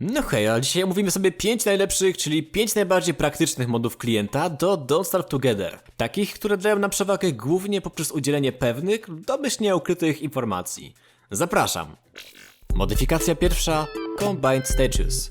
No hej, a dzisiaj omówimy sobie 5 najlepszych, czyli 5 najbardziej praktycznych modów klienta do Don't Starve Together. Takich, które dają nam przewagę głównie poprzez udzielenie pewnych, domyślnie ukrytych informacji. Zapraszam. Modyfikacja pierwsza Combined Stages.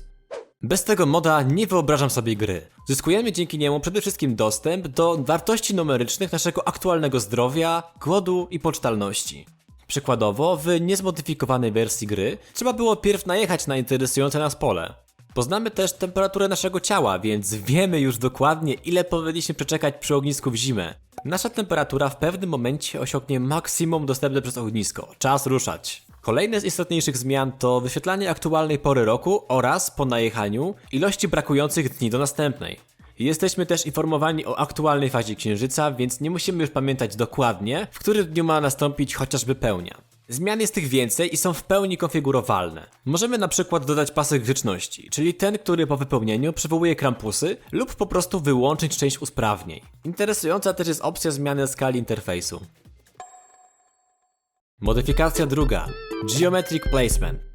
Bez tego moda nie wyobrażam sobie gry. Zyskujemy dzięki niemu przede wszystkim dostęp do wartości numerycznych naszego aktualnego zdrowia, głodu i pocztalności. Przykładowo, w niezmodyfikowanej wersji gry trzeba było pierw najechać na interesujące nas pole. Poznamy też temperaturę naszego ciała, więc wiemy już dokładnie ile powinniśmy przeczekać przy ognisku w zimę. Nasza temperatura w pewnym momencie osiągnie maksimum dostępne przez ognisko. Czas ruszać. Kolejne z istotniejszych zmian to wyświetlanie aktualnej pory roku oraz, po najechaniu, ilości brakujących dni do następnej. Jesteśmy też informowani o aktualnej fazie księżyca, więc nie musimy już pamiętać dokładnie, w którym dniu ma nastąpić chociażby pełnia. Zmian jest tych więcej i są w pełni konfigurowalne. Możemy na przykład dodać pasek grzeczności, czyli ten, który po wypełnieniu przywołuje krampusy lub po prostu wyłączyć część usprawnień. Interesująca też jest opcja zmiany skali interfejsu. Modyfikacja druga. Geometric Placement.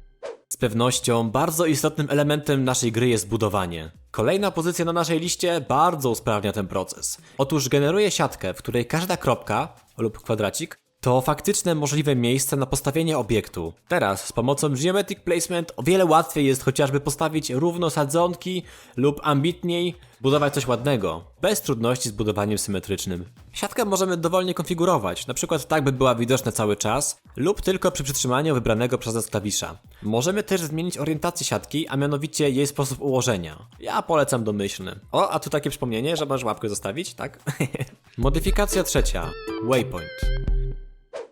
Z pewnością bardzo istotnym elementem naszej gry jest budowanie. Kolejna pozycja na naszej liście bardzo usprawnia ten proces. Otóż generuje siatkę, w której każda kropka lub kwadracik to faktyczne możliwe miejsce na postawienie obiektu. Teraz z pomocą Geometric Placement o wiele łatwiej jest chociażby postawić równo sadzonki lub ambitniej budować coś ładnego, bez trudności z budowaniem symetrycznym. Siatkę możemy dowolnie konfigurować, na przykład tak by była widoczna cały czas lub tylko przy przytrzymaniu wybranego przez nas klawisza. Możemy też zmienić orientację siatki, a mianowicie jej sposób ułożenia. Ja polecam domyślny. O, a tu takie przypomnienie, że masz łapkę zostawić, tak? Modyfikacja trzecia. Waypoint.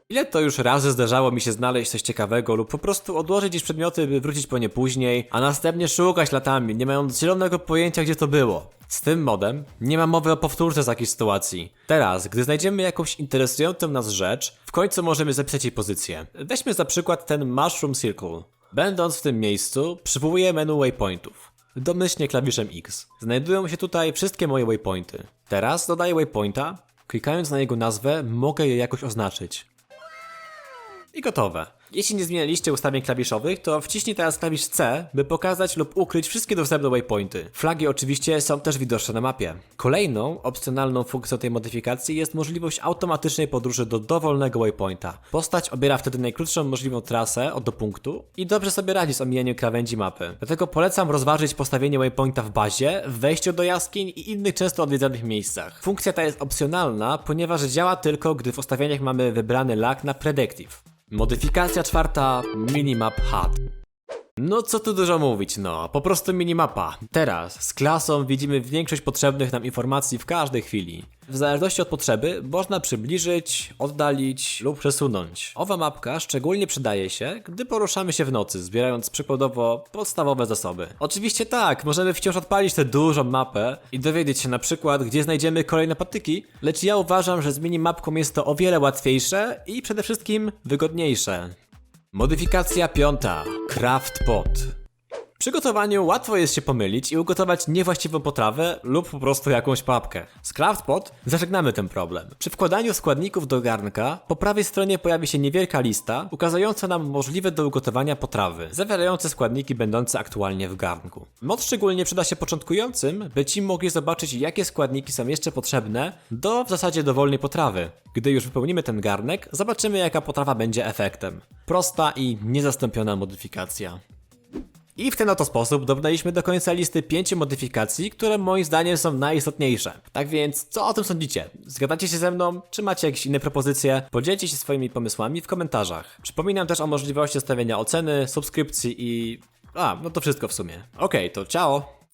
Ile to już razy zdarzało mi się znaleźć coś ciekawego lub po prostu odłożyć gdzieś przedmioty, by wrócić po nie później, a następnie szukać latami, nie mając zielonego pojęcia gdzie to było. Z tym modem nie ma mowy o powtórce z takiej sytuacji. Teraz, gdy znajdziemy jakąś interesującą nas rzecz, w końcu możemy zapisać jej pozycję. Weźmy za przykład ten Mushroom Circle. Będąc w tym miejscu, przywołuję menu waypointów. Domyślnie klawiszem X. Znajdują się tutaj wszystkie moje waypointy. Teraz dodaję waypointa, klikając na jego nazwę mogę je jakoś oznaczyć. I gotowe. Jeśli nie zmienialiście ustawień klawiszowych, to wciśnij teraz klawisz C, by pokazać lub ukryć wszystkie dostępne waypointy. Flagi oczywiście są też widoczne na mapie. Kolejną, opcjonalną funkcją tej modyfikacji jest możliwość automatycznej podróży do dowolnego waypointa. Postać obiera wtedy najkrótszą możliwą trasę od do punktu i dobrze sobie radzi z omijaniem krawędzi mapy. Dlatego polecam rozważyć postawienie waypointa w bazie, w wejściu do jaskiń i innych często odwiedzanych miejscach. Funkcja ta jest opcjonalna, ponieważ działa tylko, gdy w ustawieniach mamy wybrany lag na Predictive. Modyfikacja czwarta Minimap HUD. No co tu dużo mówić, no, po prostu minimapa. Teraz z klasą widzimy większość potrzebnych nam informacji w każdej chwili. W zależności od potrzeby można przybliżyć, oddalić lub przesunąć. Owa mapka szczególnie przydaje się, gdy poruszamy się w nocy, zbierając przykładowo podstawowe zasoby. Oczywiście tak, możemy wciąż odpalić tę dużą mapę i dowiedzieć się na przykład, gdzie znajdziemy kolejne patyki, lecz ja uważam, że z minimapką jest to o wiele łatwiejsze i przede wszystkim wygodniejsze. Modyfikacja piąta. Craft Pot. Przygotowaniu łatwo jest się pomylić i ugotować niewłaściwą potrawę lub po prostu jakąś papkę. Z Craft Pot zażegnamy ten problem. Przy wkładaniu składników do garnka po prawej stronie pojawi się niewielka lista ukazująca nam możliwe do ugotowania potrawy, zawierające składniki będące aktualnie w garnku. Mod szczególnie przyda się początkującym, by ci mogli zobaczyć jakie składniki są jeszcze potrzebne do w zasadzie dowolnej potrawy. Gdy już wypełnimy ten garnek, zobaczymy jaka potrawa będzie efektem. Prosta i niezastąpiona modyfikacja. I w ten oto sposób dobrnęliśmy do końca listy pięciu modyfikacji, które moim zdaniem są najistotniejsze. Tak więc, co o tym sądzicie? Zgadacie się ze mną? Czy macie jakieś inne propozycje? Podzielcie się swoimi pomysłami w komentarzach. Przypominam też o możliwości stawiania oceny, subskrypcji i... A, no to wszystko w sumie. Okej, to ciao!